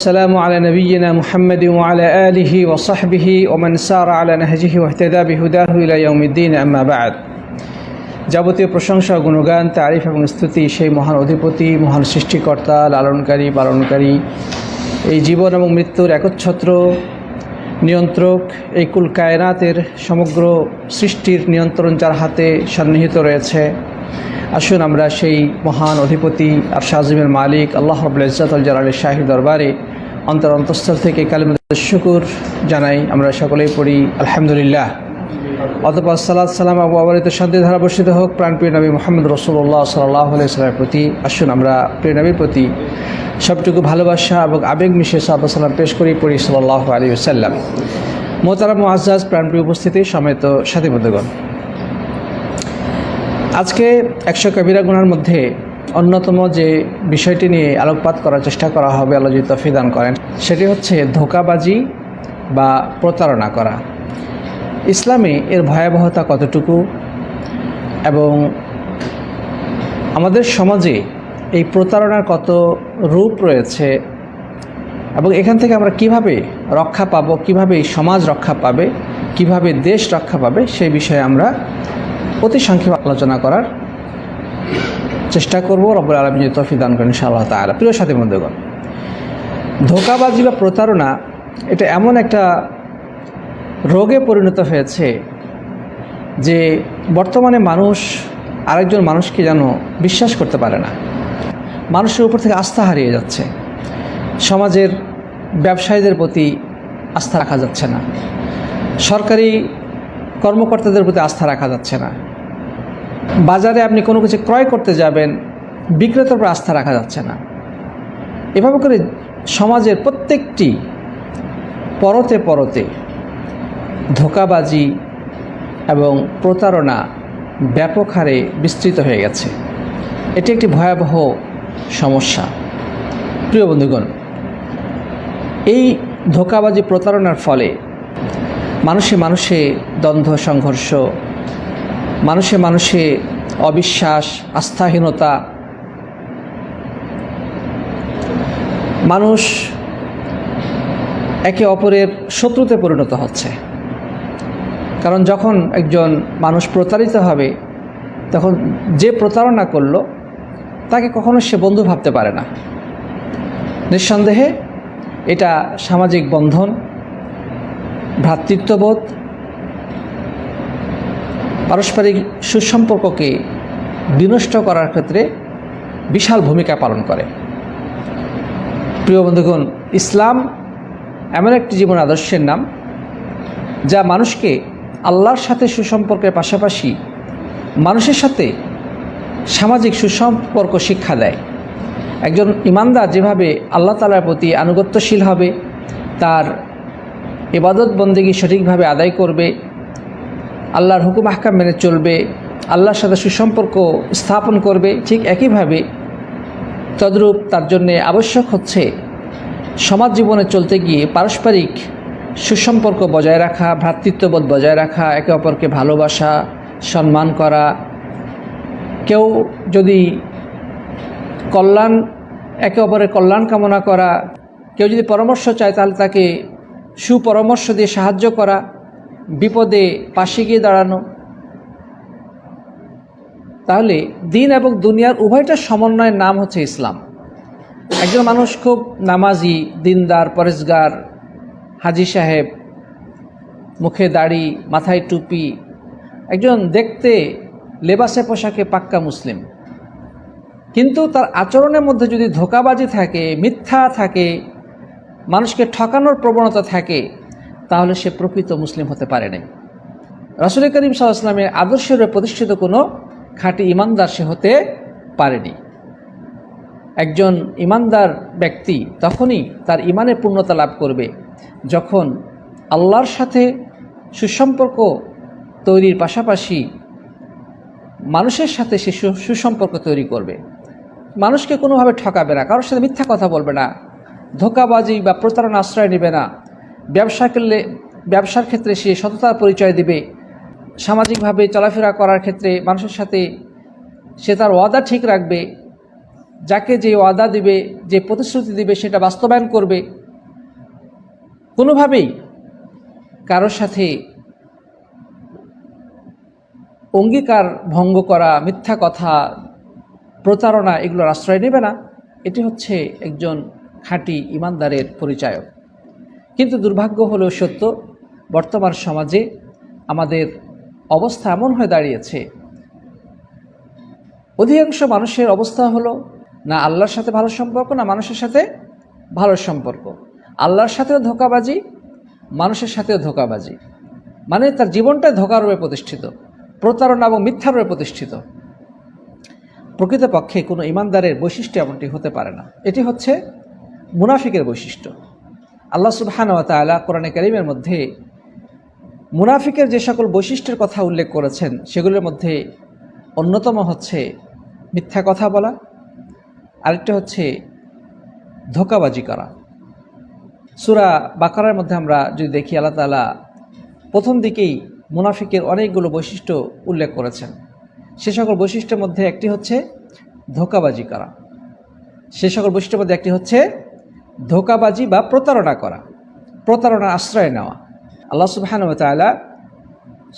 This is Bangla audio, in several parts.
السلام على نبينا محمد وعلى آله وصحبه ومن سار على نهجه واهتدى بهداه إلى يوم الدين أما بعد যাবতীয় প্রশংসা গুণগান তারিফ এবং স্তুতি সেই মহান অধিপতি মহান সৃষ্টিকর্তা লালনকারী পালনকারী এই জীবন এবং মৃত্যুর একচ্ছত্র নিয়ন্ত্রক এই কুল কায়নাতের সমগ্র সৃষ্টির নিয়ন্ত্রণ যার হাতে সন্নিহিত রয়েছে আসুন আমরা সেই মহান অধিপতি আর শাহজিমের মালিক আল্লাহ রবুল্লা ইজাতুল জালালের শাহী দরবারে অন্তর অন্তঃস্থল থেকে কালিমদ শুকুর জানাই। আমরা সকলেই পড়ি, আলহামদুলিল্লাহ। অতপর সালাদ সালাম আবু আবরিত শান্তি ধারা বর্ষিত হোক, প্রাণপ্রিয় নবী মোহাম্মদ রসুল্লাহ সাল্লাহ সাল্লামের প্রতি। আসুন আমরা প্রিয় নবীর প্রতি সবটুকু ভালোবাসা এবং আবেগ মিশে সাল্লাম পেশ করি, পড়ি সাল্লাহ আলী সাল্লাম মোতারাম আজাজ প্রাণপ্রিয় উপস্থিতি সমেত সাথী বন্ধুগণ আজকে একশো কবিরা গুণার মধ্যে অন্যতম যে বিষয়টি নিয়ে আলোকপাত করার চেষ্টা করা হবে, আল্লাহ যদি তফি দান করেন, সেটি হচ্ছে ধোকাবাজি বা প্রতারণা করা। ইসলামে এর ভয়াবহতা কতটুকু এবং আমাদের সমাজে এই প্রতারণার কত রূপ রয়েছে এবং এখান থেকে আমরা কীভাবে রক্ষা পাব, কীভাবে এই সমাজ রক্ষা পাবে, কীভাবে দেশ রক্ষা পাবে, সেই বিষয়ে আমরা অতি সংক্ষেপে আলোচনা করার চেষ্টা করব, রব্বুল আলম তফি দান করেন ইনশাআল্লাহ তালা প্রিয় সাথী বন্ধুগণ, ধোকাবাজি বা প্রতারণা, এটা এমন একটা রোগে পরিণত হয়েছে যে বর্তমানে মানুষ আরেকজন মানুষকে যেন বিশ্বাস করতে পারে না। মানুষের উপর থেকে আস্থা হারিয়ে যাচ্ছে। সমাজের ব্যবসায়ীদের প্রতি আস্থা রাখা যাচ্ছে না। সরকারি কর্মকর্তাদের প্রতি আস্থা রাখা যাচ্ছে না। বাজারে আপনি কোনো কিছু ক্রয় করতে যাবেন, বিক্রেতার উপর আস্থা রাখা যাচ্ছে না। এভাবে করে সমাজের প্রত্যেকটি পরতে পরতে ধোকাবাজি এবং প্রতারণা ব্যাপক হারে বিস্তৃত হয়ে গেছে। এটি একটি ভয়াবহ সমস্যা। প্রিয় বন্ধুগণ, এই ধোকাবাজি প্রতারণার ফলে মানুষে মানুষে দ্বন্দ্ব, সংঘর্ষ মানুষে মানুষে অবিশ্বাস, আস্থাহীনতা। মানুষ একে অপরের শত্রুতে পরিণত হচ্ছে। কারণ যখন একজন মানুষ প্রতারিত হবে, তখন যে প্রতারণা করল, তাকে কখনো সে বন্ধু ভাবতে পারে না। নিঃসন্দেহে এটা সামাজিক বন্ধন, ভ্রাতৃত্ববোধ পারস্পরিক সুসম্পর্ককে বিনষ্ট করার ক্ষেত্রে বিশাল ভূমিকা পালন করে। প্রিয় বন্ধুগণ, ইসলাম এমন একটি জীবন আদর্শের নাম, যা মানুষকে আল্লাহর সাথে সুসম্পর্কের পাশাপাশি মানুষের সাথে সামাজিক সুসম্পর্ক শিক্ষা দেয়। একজন ইমানদার যেভাবে আল্লাহ তালার প্রতি আনুগত্যশীল হবে, তার ইবাদত বন্দেগী সঠিকভাবে আদায় করবে আল্লাহর হুকুম আহকাম মেনে চলবে, আল্লাহর সাথে সুসম্পর্ক স্থাপন করবে, ঠিক একইভাবে তদ্রূপ তার জন্যে আবশ্যক হচ্ছে সমাজ জীবনে চলতে গিয়ে পারস্পরিক সুসম্পর্ক বজায় রাখা, ভ্রাতৃত্ববোধ বজায় রাখা, একে অপরকে ভালোবাসা, সম্মান করা। কেউ যদি কল্যাণ, একে অপরের কল্যাণ কামনা করা, কেউ যদি পরামর্শ চায় তাহলে তাকে সুপরামর্শ দিয়ে সাহায্য করা। বিপদে পাশে গিয়ে দাঁড়ানো। তাহলে দিন এবং দুনিয়ার উভয়টার সমন্বয়ের নাম হচ্ছে ইসলাম। একজন মানুষ খুব নামাজি, দিনদার পরেশগার হাজি সাহেব, মুখে দাড়ি, মাথায় টুপি, একজন দেখতে লেবাসে পোশাকে পাক্কা মুসলিম। কিন্তু তার আচরণের মধ্যে যদি ধোকাবাজি থাকে, মিথ্যা থাকে, মানুষকে ঠকানোর প্রবণতা থাকে তাহলে সে প্রকৃত মুসলিম হতে পারে নাই। রাসুল করিম সাল্লাহামের আদর্শের প্রতিষ্ঠিত কোনো খাঁটি ইমানদার সে হতে পারেনি একজন ইমানদার ব্যক্তি তখনই তার ইমানের পূর্ণতা লাভ করবে যখন আল্লাহর সাথে সুসম্পর্ক তৈরির পাশাপাশি মানুষের সাথে সে সুসম্পর্ক তৈরি করবে। মানুষকে কোনোভাবে ঠকাবে না, কারোর সাথে মিথ্যা কথা বলবে না, ধোকাবাজি বা প্রতারণা আশ্রয় নেবে না ব্যবসা করলে ব্যবসার ক্ষেত্রে সে সততার পরিচয় দেবে। সামাজিকভাবে চলাফেরা করার ক্ষেত্রে মানুষের সাথে সে তার ওয়াদা ঠিক রাখবে। যাকে যে ওয়াদা দিবে, যে প্রতিশ্রুতি দিবে, সেটা বাস্তবায়ন করবে। কোনোভাবেই কারোর সাথে অঙ্গীকার ভঙ্গ করা, মিথ্যা কথা, প্রতারণা এগুলোর আশ্রয় নেবে না। এটি হচ্ছে একজন খাঁটি ইমানদারের পরিচায়ক। কিন্তু দুর্ভাগ্য হলেও সত্য, বর্তমান সমাজে আমাদের অবস্থা এমন হয়ে দাঁড়িয়েছে। অধিকাংশ মানুষের অবস্থা হলো না আল্লাহর সাথে ভালো সম্পর্ক, না মানুষের সাথে ভালো সম্পর্ক। আল্লাহর সাথেও ধোকাবাজি, মানুষের সাথেও ধোকাবাজি। মানে তার জীবনটাই ধোকার রূপে প্রতিষ্ঠিত, প্রতারণা এবং মিথ্যার রূপে প্রতিষ্ঠিত। প্রকৃতপক্ষে কোনো ইমানদারের বৈশিষ্ট্য এমনটি হতে পারে না। এটি হচ্ছে মুনাফিকের বৈশিষ্ট্য। আল্লাহ সুবহানাহু তাআলা কোরআনে কারিমের মধ্যে মুনাফিকের যে সকল বৈশিষ্ট্যের কথা উল্লেখ করেছেন, সেগুলোর মধ্যে অন্যতম হচ্ছে মিথ্যা কথা বলা, আরেকটা হচ্ছে ধোকাবাজি করা। সুরা বাকারার মধ্যে আমরা যদি দেখি, আল্লাহ তালা প্রথম দিকেই মুনাফিকের অনেকগুলো বৈশিষ্ট্য উল্লেখ করেছেন। সে সকল বৈশিষ্ট্যের মধ্যে একটি হচ্ছে ধোকাবাজি করা। সে সকল বৈশিষ্ট্যের মধ্যে একটি হচ্ছে ধোকাবাজি বা প্রতারণা করা, প্রতারণার আশ্রয় নেওয়া। আল্লাহ সুবহান তাআলা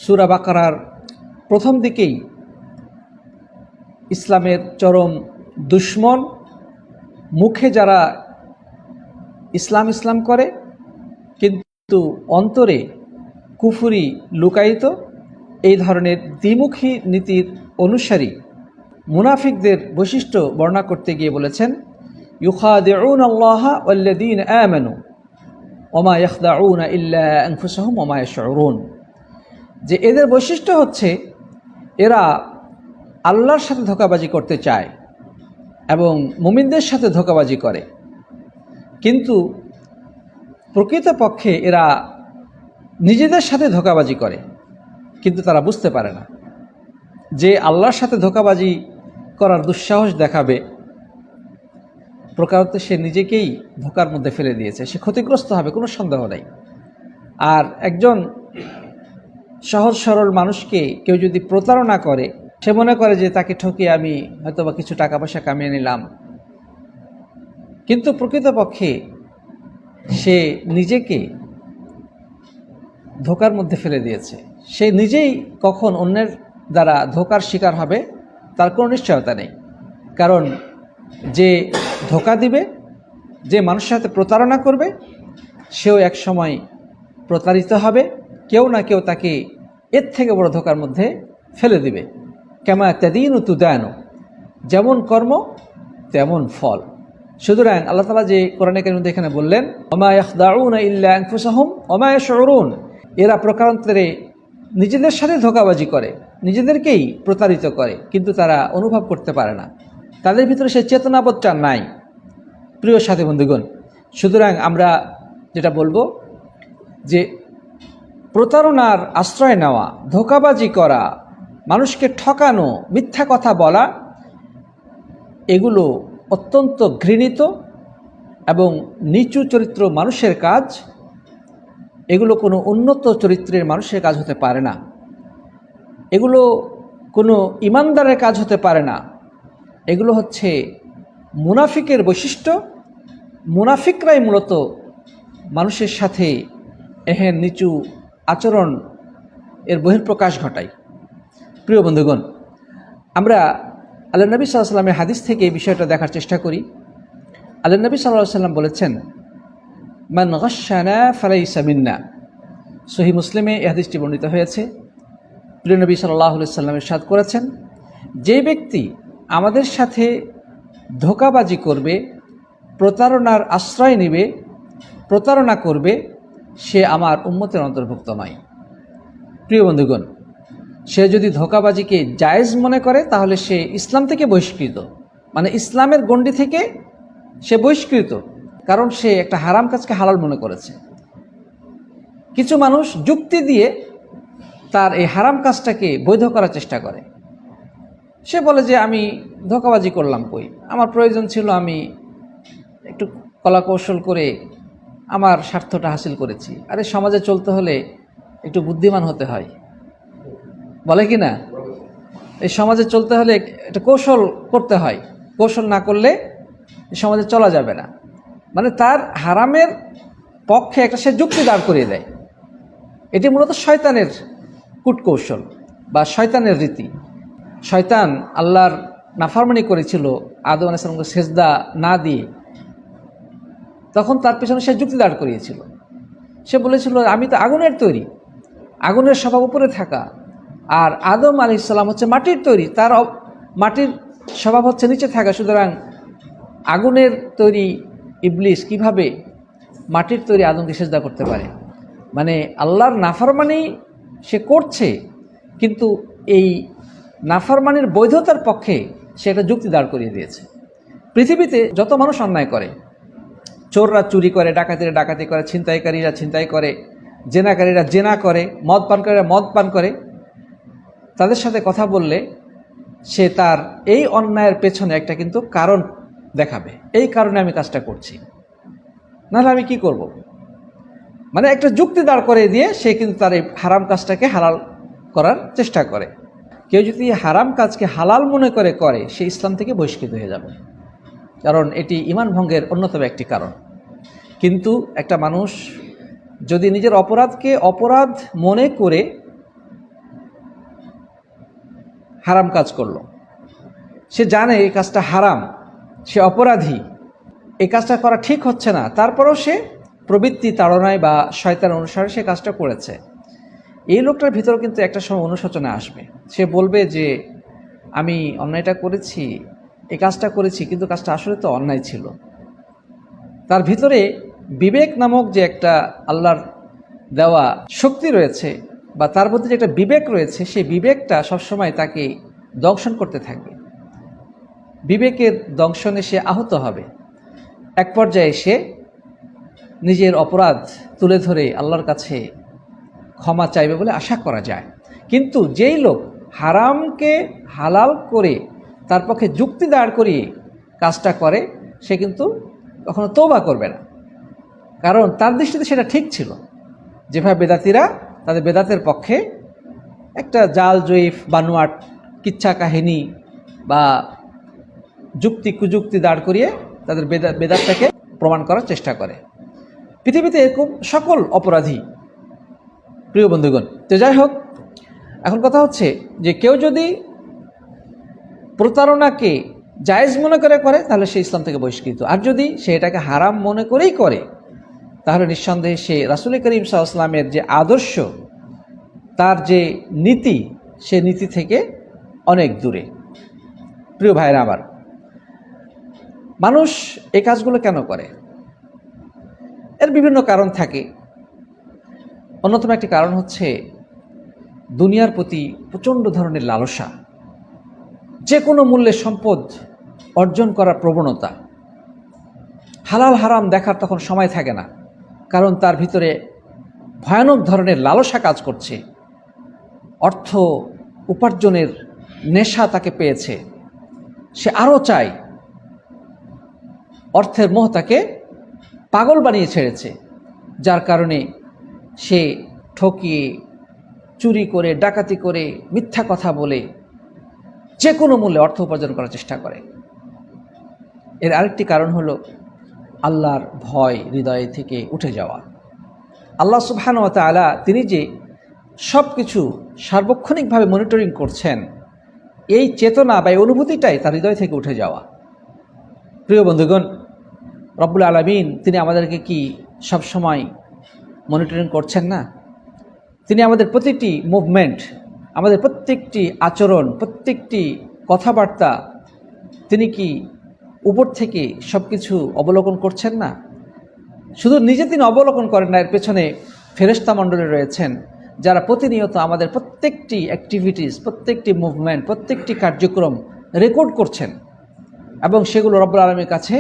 সুরা বাকারার প্রথম দিকেই ইসলামের চরম দুশ্মন, মুখে যারা ইসলাম ইসলাম করে, কিন্তু অন্তরে কুফুরি লুকায়িত, এই ধরনের দ্বিমুখী নীতির অনুসারী মুনাফিকদের বৈশিষ্ট্য বর্ণনা করতে গিয়ে বলেছেন ইউখাদিউন আল্লাহ ওয়াল্লাযীন আমানু ওমা ইয়াখদাউন ইল্লা আনফুসাহুম ওমা ইয়াশউরুন। যে এদের বৈশিষ্ট্য হচ্ছে এরা আল্লাহর সাথে ধোকাবাজি করতে চায় এবং মুমিনদের সাথে ধোকাবাজি করে। কিন্তু প্রকৃতপক্ষে এরা নিজেদের সাথে ধোকাবাজি করে, কিন্তু তারা বুঝতে পারে না। যে আল্লাহর সাথে ধোকাবাজি করার দুঃসাহস দেখাবে প্রকারত সে নিজেকেই ধোকার মধ্যে ফেলে দিয়েছে। সে ক্ষতিগ্রস্ত হবে, কোনো সন্দেহ নেই। আর একজন সহজ সরল মানুষকে কেউ যদি প্রতারণা করে, সে মনে করে যে তাকে ঠকিয়ে আমি হয়তো বা কিছু টাকা পয়সা কামিয়ে নিলাম। কিন্তু প্রকৃতপক্ষে সে নিজেকে ধোকার মধ্যে ফেলে দিয়েছে। সে নিজেই কখন অন্যের দ্বারা ধোকার শিকার হবে, তার কোনো নিশ্চয়তা নেই। কারণ যে ধোকা দিবে, যে মানুষের সাথে প্রতারণা করবে, সেও এক সময় প্রতারিত হবে, কেউ না কেউ তাকে এর থেকে বড় ধোকার মধ্যে ফেলে দিবে। কেমন ত্যাদিন তুদায়ন যেমন কর্ম, তেমন ফল। সুতরাং আল্লাহ তালা যে কোরআনের মধ্যে এখানে বললেন অমায়াহদাউন ইল্লা আনফুসাহুম অমায়াশরুন এরা প্রকারান্তরে নিজেদের সাথে ধোকাবাজি করে, নিজেদেরকেই প্রতারিত করে, কিন্তু তারা অনুভব করতে পারে না। তাদের ভিতরে সে চেতনাবোধটা নাই। প্রিয় সাথী বন্ধুগণ, সুতরাং আমরা যেটা বলব যে প্রতারণার আশ্রয় নেওয়া, ধোকাবাজি করা, মানুষকে ঠকানো, মিথ্যা কথা বলা, এগুলো অত্যন্ত ঘৃণিত এবং নিচু চরিত্র মানুষের কাজ, এগুলো কোনো উন্নত চরিত্রের মানুষের কাজ হতে পারে না। এগুলো কোনো ইমানদারের কাজ হতে পারে না। এগুলো হচ্ছে মুনাফিকের বৈশিষ্ট্য। মুনাফিকরাই মূলত মানুষের সাথে এহেন নিচু আচরণ এর বহিঃপ্রকাশ ঘটায়। প্রিয় বন্ধুগণ, আমরা আল্লাহ নবী সাল্লাহ সাল্লামের হাদিস থেকে এই বিষয়টা দেখার চেষ্টা করি। আল্লাহ নবী সাল্লাহ সাল্লাম বলেছেন, মান গসানা ফালাই সামিন্না সহি মুসলিমে এই হাদিসটি বর্ণিত হয়েছে। প্রিয় নবী সাল্লাহ সাল্লামের সাদ করেছেন, যে ব্যক্তি আমাদের সাথে ধোকাবাজি করবে, প্রতারণার আশ্রয় নেবে, প্রতারণা করবে সে আমার উন্মতের অন্তর্ভুক্ত নয়। প্রিয় বন্ধুগণ, সে যদি ধোকাবাজিকে জায়েজ মনে করে, তাহলে সে ইসলাম থেকে বহিষ্কৃত। মানে ইসলামের গণ্ডি থেকে সে বহিষ্কৃত, কারণ সে একটা হারাম কাজকে হালাল মনে করেছে। কিছু মানুষ যুক্তি দিয়ে তার এই হারাম কাজটাকে বৈধ করার চেষ্টা করে। সে বলে যে, আমি ধোকাবাজি করলাম কই? আমার প্রয়োজন ছিল আমি একটু কলা কৌশল করে আমার স্বার্থটা হাসিল করেছি। আরে, সমাজে চলতে হলে একটু বুদ্ধিমান হতে হয়। বলে কি না? এই সমাজে চলতে হলে একটা কৌশল করতে হয়। কৌশল না করলে সমাজে চলা যাবে না। মানে তার হারামের পক্ষে একটা সে যুক্তি দাঁড় করিয়ে দেয়। এটি মূলত শয়তানের কূটকৌশল বা শয়তানের রীতি। শয়তান আল্লাহর নাফারমানি করেছিল আদম আলাইসালামকে সেজদা না দিয়ে, তখন তার পেছনে সে যুক্তি দাঁড় করিয়েছিল। সে বলেছিল, আমি তো আগুনের তৈরি, আগুনের স্বভাব উপরে থাকা। আর আদম আলি ইসলাম হচ্ছে মাটির তৈরি, তার মাটির স্বভাব হচ্ছে নিচে থাকা। সুতরাং আগুনের তৈরি ইবলিস কীভাবে মাটির তৈরি আদমকে সেজদা করতে পারে? মানে আল্লাহর নাফারমানি সে করছে, কিন্তু এই নাফরমানির বৈধতার পক্ষে সে একটা যুক্তি দাঁড় করিয়ে দিয়েছে। পৃথিবীতে যত মানুষ অন্যায় করে, চোররা চুরি করে, ডাকাতিরা ডাকাতি করে, ছিনতাইকারীরা ছিনতাই করে, জেনাকারীরা জেনা করে, মদ পানকারীরা মদ পান করে, তাদের সাথে কথা বললে সে তার এই অন্যায়ের পেছনে একটা কিন্তু কারণ দেখাবে। এই কারণে আমি কাজটা করছি। নাহলে আমি কি করব। মানে একটা যুক্তি দাঁড় করে দিয়ে সে কিন্তু তার এই হারাম কাজটাকে হালাল করার চেষ্টা করে। কেউ যদি হারাম কাজকে হালাল মনে করে করে, সে ইসলাম থেকে বহিষ্কৃত হয়ে যাবে। কারণ এটি ইমান ভঙ্গের অন্যতম একটি কারণ। কিন্তু একটা মানুষ যদি নিজের অপরাধকে অপরাধ মনে করে হারাম কাজ করল, সে জানে এই কাজটা হারাম, সে অপরাধী, এই কাজটা করা ঠিক হচ্ছে না, তারপরেও সে প্রবৃত্তি তাড়নায় বা শয়তান অনুসারে সে কাজটা করেছে। এই লোকটার ভিতর কিন্তু একটা সময় অনুশোচনা আসবে। সে বলবে যে, আমি অন্যায়টা করেছি, এই কাজটা করেছি, কিন্তু কাজটা আসলে তো অন্যায় ছিল। তার ভিতরে বিবেক নামক যে একটা আল্লাহর দেওয়া শক্তি রয়েছে বা তার মধ্যে যে একটা বিবেক রয়েছে, সেই বিবেকটা সবসময় তাকে দংশন করতে থাকবে। বিবেকের দংশনে সে আহত হবে। এক পর্যায়ে সে নিজের অপরাধ তুলে ধরে আল্লাহর কাছে ক্ষমা চাইবে বলে আশা করা যায়। কিন্তু যেই লোক হারামকে হালাল করে তার পক্ষে যুক্তি দাঁড় করিয়ে কাজটা করে, সে কিন্তু কখনো তৌবা করবে না। কারণ তার দৃষ্টিতে সেটা ঠিক ছিল। যেভাবে বেদাতিরা তাদের বেদাতের পক্ষে একটা জাল, জয়ীফ, বানুয়াট, কিচ্ছা কাহিনী বা যুক্তি, কুযুক্তি দাঁড় করিয়ে তাদের বেদা, বেদাতটাকে প্রমাণ করার চেষ্টা করে। পৃথিবীতে এরকম সকল অপরাধী প্রিয় বন্ধুগণ, তো যাই হোক, এখন কথা হচ্ছে যে কেউ যদি প্রতারণাকে জায়েজ মনে করে করে, তাহলে সে ইসলাম থেকে বহিষ্কৃত। আর যদি সে এটাকে হারাম মনে করেই করে, তাহলে নিঃসন্দেহে সে রাসুল করিম সাল্লামের যে আদর্শ, তার যে নীতি, সে নীতি থেকে অনেক দূরে। প্রিয় ভাইরা আমার, মানুষ এই কাজগুলো কেন করে? এর বিভিন্ন কারণ থাকে। অন্যতম একটি কারণ হচ্ছে দুনিয়ার প্রতি প্রচণ্ড ধরনের লালসা। যে কোনো মূল্যে সম্পদ অর্জন করার প্রবণতা। হালাল হারাম দেখার তখন সময় থাকে না, কারণ তার ভিতরে ভয়ানক ধরনের লালসা কাজ করছে। অর্থ উপার্জনের নেশা তাকে পেয়েছে। সে আরও চায়, অর্থের মোহ তাকে পাগল বানিয়ে ছেড়েছে, যার কারণে সে ঠকিয়ে, চুরি করে, ডাকাতি করে, মিথ্যা কথা বলে যে কোনো মূল্যে অর্থ উপার্জন করার চেষ্টা করে। এর আরেকটি কারণ হলো আল্লাহর ভয় হৃদয় থেকে উঠে যাওয়া। আল্লাহ সুবহান ও তালা তিনি যে সব কিছু সার্বক্ষণিকভাবে মনিটরিং করছেন, এই চেতনা বা এই অনুভূতিটাই তার হৃদয় থেকে উঠে যাওয়া। প্রিয় বন্ধুগণ, রব্বুল আলমিন তিনি আমাদেরকে কি সবসময় মনিটরিং করছেন না। তিনি আমাদের প্রতিটি মুভমেন্ট আমাদের প্রত্যেকটি আচরণ, প্রত্যেকটি কথাবার্তা, তিনি কি উপর থেকে সব কিছু অবলোকন করছেন না? শুধু নিজে তিনি অবলোকন করেন না, এর পেছনে ফেরেস্তা মণ্ডলে রয়েছেন, যারা প্রতিনিয়ত আমাদের প্রত্যেকটি অ্যাক্টিভিটিস প্রত্যেকটি মুভমেন্ট প্রত্যেকটি কার্যক্রম রেকর্ড করছেন এবং সেগুলো রব্বুল আলমীর কাছে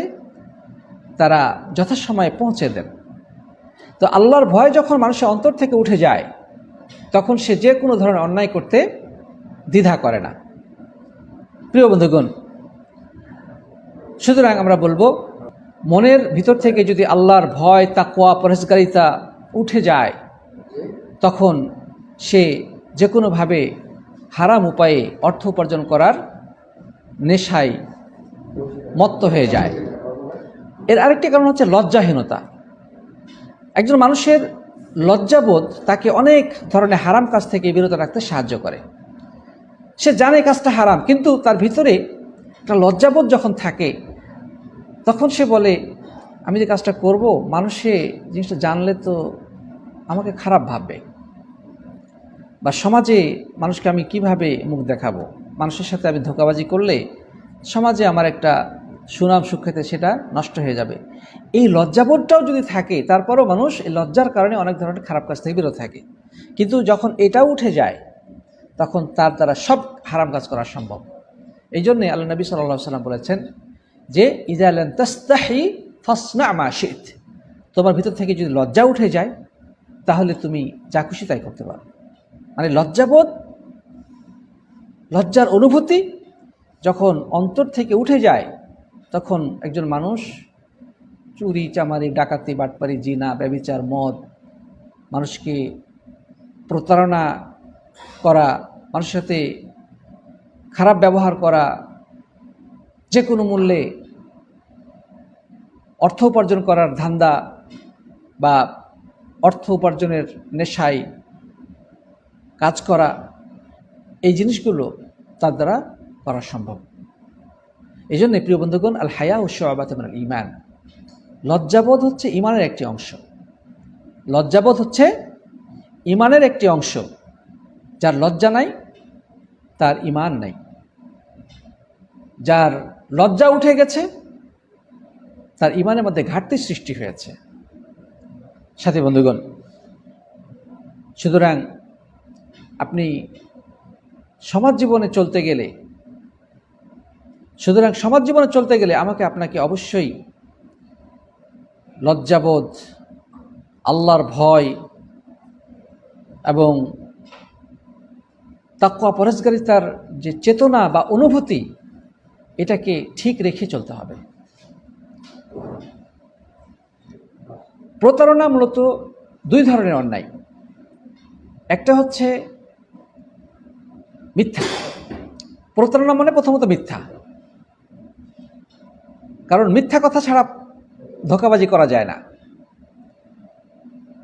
তারা যথাসময়ে পৌঁছে দেন। তো আল্লাহর ভয় যখন মানুষের অন্তর থেকে উঠে যায়, তখন সে যে কোনো ধরনের অন্যায় করতে দ্বিধা করে না। প্রিয় বন্ধুগণ, সুতরাং আমরা বলব, মনের ভিতর থেকে যদি আল্লাহর ভয় তাকুয়া পরেশগারিতা উঠে যায়, তখন সে যে কোনোভাবে হারাম উপায়ে অর্থ উপার্জন করার নেশায় মত্ত হয়ে যায়। এর আরেকটি কারণ হচ্ছে লজ্জাহীনতা। একজন মানুষের লজ্জাবোধ তাকে অনেক ধরনের হারাম কাজ থেকে বিরত রাখতে সাহায্য করে। সে জানে কাজটা হারাম, কিন্তু তার ভিতরে একটা লজ্জাবোধ যখন থাকে, তখন সে বলে, আমি যে কাজটা করব, মানুষে জিনিসটা জানলে তো আমাকে খারাপ ভাববে। বা সমাজে মানুষকে আমি কীভাবে মুখ দেখাবো? মানুষের সাথে আমি ধোকাবাজি করলে সমাজে আমার একটা সুনাম সুখ্যাতে সেটা নষ্ট হয়ে যাবে। এই লজ্জাবোধটাও যদি থাকে, তারপরও মানুষ এই লজ্জার কারণে অনেক ধরনের খারাপ কাজ থেকে বিরত থাকে। কিন্তু যখন এটাও উঠে যায়, তখন তার দ্বারা সব হারাম কাজ করা সম্ভব। এই জন্যে আল্লাহ নবী সাল্লাহ সাল্লাম বলেছেন যে ইজালেন তাস্তাহি ফাসনা আমা তোমার ভিতর থেকে যদি লজ্জা উঠে যায়, তাহলে তুমি যা খুশি তাই করতে পারো। মানে লজ্জাবোধ, লজ্জার অনুভূতি যখন অন্তর থেকে উঠে যায় তখন একজন মানুষ, চুরি, চামারি, ডাকাতি, বাটপারি, জিনা ব্যবিচার মদ, মানুষকে প্রতারণা করা, মানুষের সাথে খারাপ ব্যবহার করা, যে কোনো মূল্যে অর্থ উপার্জন করার ধান্দা বা অর্থ উপার্জনের নেশায় কাজ করা, এই জিনিসগুলো তার দ্বারা করা সম্ভব। এই জন্য প্রিয় বন্ধুগণ আল হায়া ও সোয়াবাতমান ইমান লজ্জাবোধ হচ্ছে ইমানের একটি অংশ। লজ্জাবোধ হচ্ছে ইমানের একটি অংশ, যার লজ্জা নাই, তার ইমান নাই। যার লজ্জা উঠে গেছে, তার ইমানের মধ্যে ঘাটতি সৃষ্টি হয়েছে। সাথী বন্ধুগণ, সুতরাং আপনি সমাজ জীবনে চলতে গেলে সুতরাং সমাজ জীবনে চলতে গেলে আমাকে আপনাকে অবশ্যই লজ্জাবোধ, আল্লাহর ভয় এবং তাকুয়া পরেশগারিতার যে চেতনা বা অনুভূতি, এটাকে ঠিক রেখে চলতে হবে। প্রতারণা মূলত দুই ধরনের অন্যায়। একটা হচ্ছে মিথ্যা। প্রতারণা মানে প্রথমত মিথ্যা। কারণ মিথ্যা কথা ছাড়া ধোকাবাজি করা যায় না।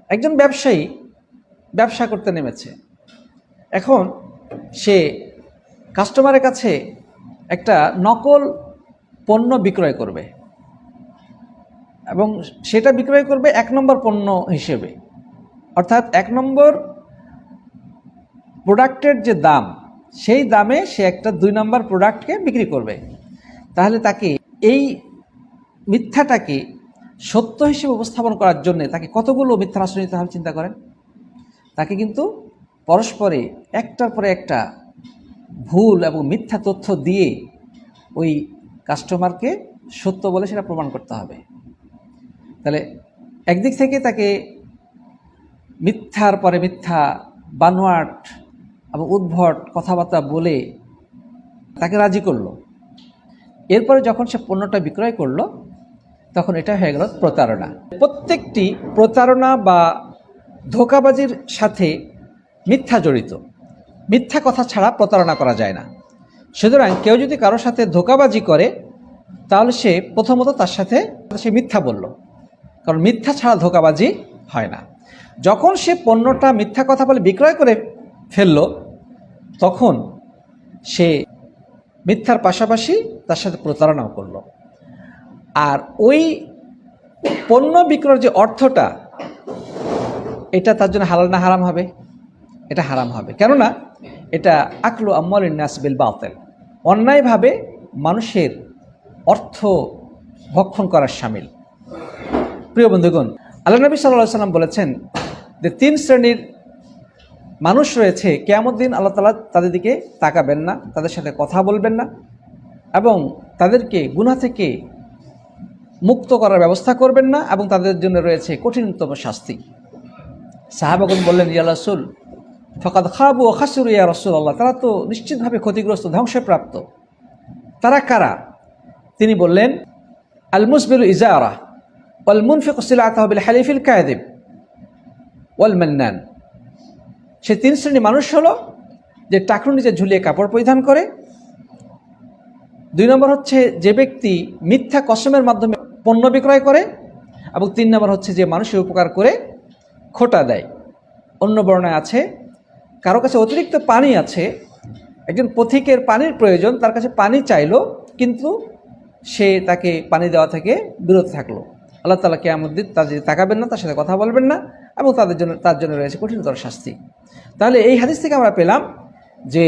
একজন ব্যবসায়ী ব্যবসা করতে নেমেছে। এখন সে কাস্টমারের কাছে একটা নকল পণ্য বিক্রয় করবে এবং সেটা বিক্রয় করবে এক নম্বর পণ্য হিসেবে। অর্থাৎ এক নম্বর প্রোডাক্টের যে দাম, সেই দামে সে একটা দুই নম্বর প্রোডাক্টকে বিক্রি করবে। তাহলে তাকে এই মিথ্যাটাকে সত্য হিসেবে উপস্থাপন করার জন্য তাকে কতগুলো মিথ্যা আশ্রয় নিতে হবে চিন্তা করেন? তাকে কিন্তু পরস্পরে একটার পরে একটা ভুল এবং মিথ্যা তথ্য দিয়ে ওই কাস্টমারকে সত্য বলে সেটা প্রমাণ করতে হবে। তাহলে একদিক থেকে তাকে মিথ্যার পরে মিথ্যা, বানোয়াট এবং উদ্ভট কথাবার্তা বলে তাকে রাজি করল। এরপরে যখন সে পণ্যটা বিক্রয় করল তখন এটা হয়ে গেল প্রতারণা। প্রত্যেকটি প্রতারণা বা ধোকাবাজির সাথে মিথ্যা জড়িত। মিথ্যা কথা ছাড়া প্রতারণা করা যায় না। সুতরাং কেউ যদি কারোর সাথে ধোকাবাজি করে, তাহলে সে প্রথমত তার সাথে সে মিথ্যা বলল। কারণ মিথ্যা ছাড়া ধোকাবাজি হয় না। যখন সে পণ্যটা মিথ্যা কথা বলে বিক্রয় করে ফেলল, তখন সে মিথ্যার পাশাপাশি তার সাথে প্রতারণাও করল। আর ওই পণ্য বিক্রয়ের যে অর্থটা, এটা তার জন্য হালাল না হারাম হবে? এটা হারাম হবে। কেননা এটা আকলু আম্মাল নাসবিল বাতেল। অন্যায়ভাবে মানুষের অর্থ ভক্ষণ করার সামিল। প্রিয় বন্ধুগণ, আল্লাহ নবী সাল্লাহ সাল্লাম বলেছেন যে তিন শ্রেণির মানুষ রয়েছে, কেয়ামত দিন আল্লাহ তালা তাদের দিকে তাকাবেন না, তাদের সাথে কথা বলবেন না এবং তাদেরকে গুনা থেকে মুক্ত করার ব্যবস্থা করবেন না এবং তাদের জন্য রয়েছে কঠিনতম শাস্তি। সাহাবাগুন বললেন, ইয়া রসুল ফকাত খাবু ও খাসুর ইয়া রসুল আল্লাহ তারা তো নিশ্চিতভাবে ক্ষতিগ্রস্ত, ধ্বংসপ্রাপ্ত। তারা কারা? তিনি বললেন, আল মুসবিল ইজারা ওয়াল মুনফিক সিলাতাহবিল হালিফিল কায়দেব ওয়াল মান্নান। সে তিন শ্রেণি মানুষ হলো, যে টাকরু নিচে ঝুলিয়ে কাপড় পরিধান করে। দুই নম্বর হচ্ছে যে ব্যক্তি মিথ্যা কসমের মাধ্যমে পণ্য বিক্রয় করে এবং তিন নম্বর হচ্ছে যে মানুষের উপকার করে খোটা দেয়। অন্য বর্ণায় আছে, কারও কাছে অতিরিক্ত পানি আছে, একজন পথিকের পানির প্রয়োজন, তার কাছে পানি চাইলো, কিন্তু সে তাকে পানি দেওয়া থেকে বিরত থাকল। আল্লাহ তালা কেয়ামুদ্দিন তার যদি তাকাবেন না, তার সাথে কথা বলবেন না এবং তাদের জন্য, তার জন্য রয়েছে কঠিনতর শাস্তি। তাহলে এই হাদিস থেকে আমরা পেলাম যে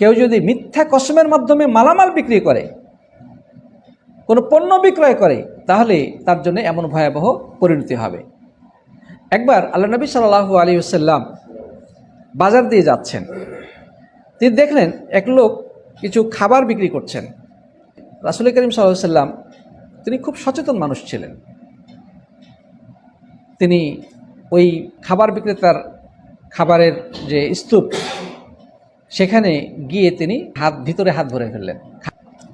কেউ যদি মিথ্যা কসমের মাধ্যমে মালামাল বিক্রি করে, কোনো পণ্য বিক্রয় করে তাহলে তার জন্য এমন ভয়াবহ পরিণতি হবে। একবার আল্লাহ নবী সাল্লাহ আলী সাল্লাম বাজার দিয়ে যাচ্ছেন। তিনি দেখলেন এক লোক কিছু খাবার বিক্রি করছেন। রাসুল করিম সাল্লাম তিনি খুব সচেতন মানুষ ছিলেন। তিনি ওই খাবার বিক্রেতার খাবারের যে স্তূপ, সেখানে গিয়ে তিনি হাত, ভিতরে হাত ভরে ফেললেন।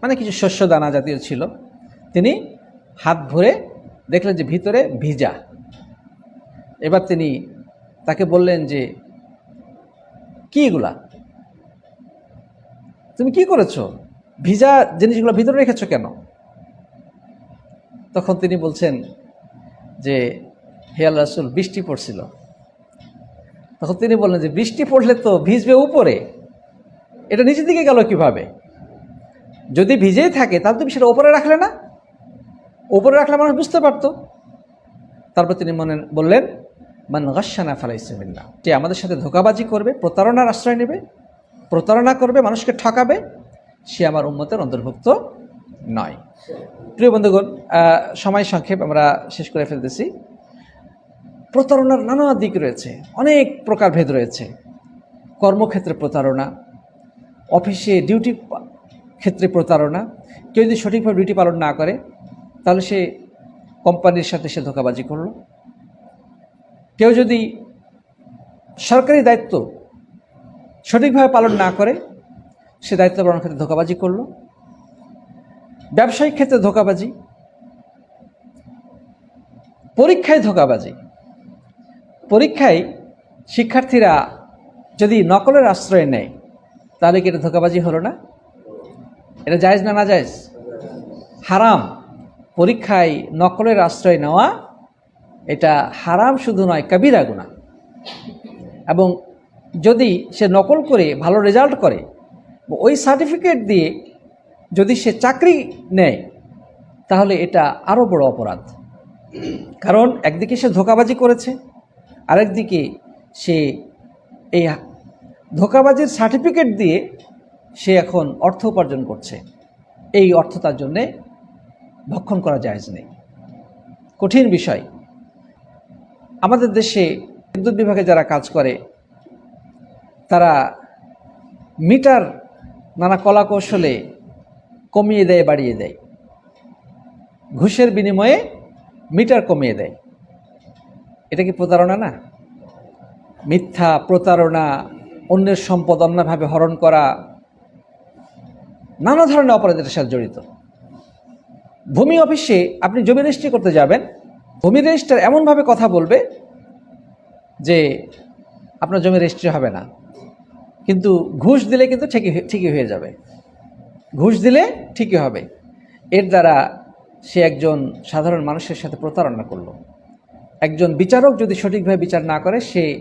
মানে কিছু শস্য দানা জাতীয় ছিল। তিনি ভরে দেখলেন যে ভিতরে ভিজা। এবার তিনি তাকে বললেন যে, কি এগুলা? তুমি কি করেছ? ভিজা জিনিসগুলো ভিতরে রেখেছো কেন? তখন তিনি বলছেন যে হেয়াল রাসুল, বৃষ্টি পড়ছিল। তখন তিনি বললেন যে, বৃষ্টি পড়লে তো ভিজবে উপরে। এটা নিচের দিকে গেল কীভাবে? যদি ভিজেই থাকে, তাহলে তুমি সেটা ওপরে রাখলে না? ওপরে রাখলে মানুষ বুঝতে পারতো। তারপর তিনি মনে বললেন, মান গাসানা ফালাইসমিল্লা যে আমাদের সাথে ধোকাবাজি করবে, প্রতারণার আশ্রয় নেবে, প্রতারণা করবে, মানুষকে ঠকাবে, সে আমার উন্মতের অন্তর্ভুক্ত নয়। প্রিয় বন্ধুগণ সময় সংক্ষেপ আমরা শেষ করে ফেলতেছি। প্রতারণার নানা দিক রয়েছে, অনেক প্রকারভেদ রয়েছে। কর্মক্ষেত্রে প্রতারণা, অফিসে ডিউটি ক্ষেত্রে প্রতারণা, কেউ যদি সঠিকভাবে ডিউটি পালন না করে তাহলে সে কোম্পানির সাথে সে ধোকাবাজি করল। কেউ যদি সরকারি দায়িত্ব সঠিকভাবে পালন না করে, সে দায়িত্ব পালনের ক্ষেত্রে ধোকাবাজি করল। ব্যবসায়িক ক্ষেত্রে ধোকাবাজি, পরীক্ষায় ধোকাবাজি। পরীক্ষায় শিক্ষার্থীরা যদি নকলের আশ্রয় নেয়, তাহলে কি এটা ধোকাবাজি হলো না? এটা জায়েজ না না জায়েজ? হারাম। পরীক্ষায় নকলের আশ্রয় নেওয়া, এটা হারাম শুধু নয়, কাবিরা গুণা এবং যদি সে নকল করে, ভালো রেজাল্ট করে, ওই সার্টিফিকেট দিয়ে যদি সে চাকরি নেয়, তাহলে এটা আরও বড় অপরাধ। কারণ একদিকে সে ধোকাবাজি করেছে, আরেকদিকে সে এই ধোকাবাজির সার্টিফিকেট দিয়ে সে এখন অর্থ উপার্জন করছে। এই অর্থ তার জন্যে ভক্ষণ করা জায়েজ নেই। কঠিন বিষয়। আমাদের দেশে বিদ্যুৎ বিভাগে যারা কাজ করে, তারা মিটার, নানা কলা কৌশলে কমিয়ে দেয়, বাড়িয়ে দেয়। ঘুষের বিনিময়ে মিটার কমিয়ে দেয়। এটা কি প্রতারণা না? মিথ্যা, প্রতারণা, অন্যের সম্পদ অন্যভাবে হরণ করা, নানা ধরনের অপরাধের সাথে জড়িত। ভূমি অফিসে আপনি জমি রেজিস্ট্রি করতে যাবেন, ভূমি রেজিস্টার এমনভাবে কথা বলবে যে আপনার জমি রেজিস্ট্রি হবে না। কিন্তু ঘুষ দিলে কিন্তু ঠিকই ঠিকই হয়ে যাবে। ঘুষ দিলে ঠিকই হবে। এর দ্বারা সে একজন সাধারণ মানুষের সাথে প্রতারণা করল। একজন বিচারক যদি সঠিকভাবে বিচার না করে, সে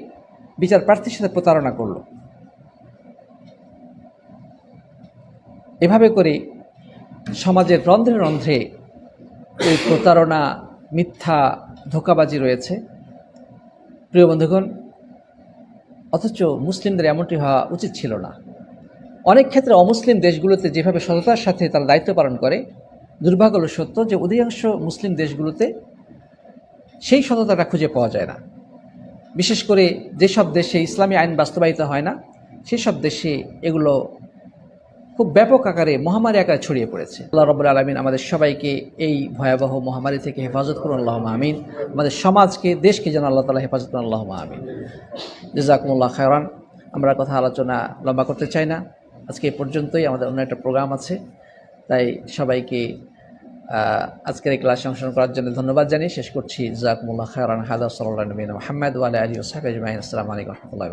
বিচার প্রার্থীর সাথে প্রতারণা করল। এভাবে করে সমাজের রন্ধ্রে রন্ধ্রে এই প্রতারণা, মিথ্যা, ধোকাবাজি রয়েছে। প্রিয় বন্ধুগণ, অথচ মুসলিমদের এমনটি হওয়া উচিত ছিল না। অনেক ক্ষেত্রে অমুসলিম দেশগুলোতে যেভাবে সততার সাথে তারা দায়িত্ব পালন করে দুর্ভাগ্য সত্য যে অধিকাংশ মুসলিম দেশগুলোতে সেই সততাটা খুঁজে পাওয়া যায় না। বিশেষ করে যেসব দেশে ইসলামী আইন বাস্তবায়িত হয় না, সেসব দেশে এগুলো খুব ব্যাপক আকারে মহামারী আকারে ছড়িয়ে পড়েছে। আল্লাহ রব্বুল আলমিন আমাদের সবাইকে এই ভয়াবহ মহামারী থেকে হেফাজত করুন আল্লাহ আমিন। আমাদের সমাজকে, দেশকে যেন আল্লাহ তালা হেফাজত করুন আল্লাহ আমিন। জাজাকুমুল্লাহ খায়রান। আমরা কথা, আলোচনা লম্বা করতে চাই না। আজকে এ পর্যন্তই, আমাদের অন্য একটা প্রোগ্রাম আছে। তাই সবাইকে আজকের এই ক্লাসে অংশগ্রহণ করার জন্য ধন্যবাদ জানিয়ে শেষ করছি। জাজাকুমুল্লাহ খায়রান, হাদা সাল্লাহ নবীন মোহাম্মদ ওয়ালা আলী আজমাইন আসসালামু। আলাইকুম রহমতুল্লাহ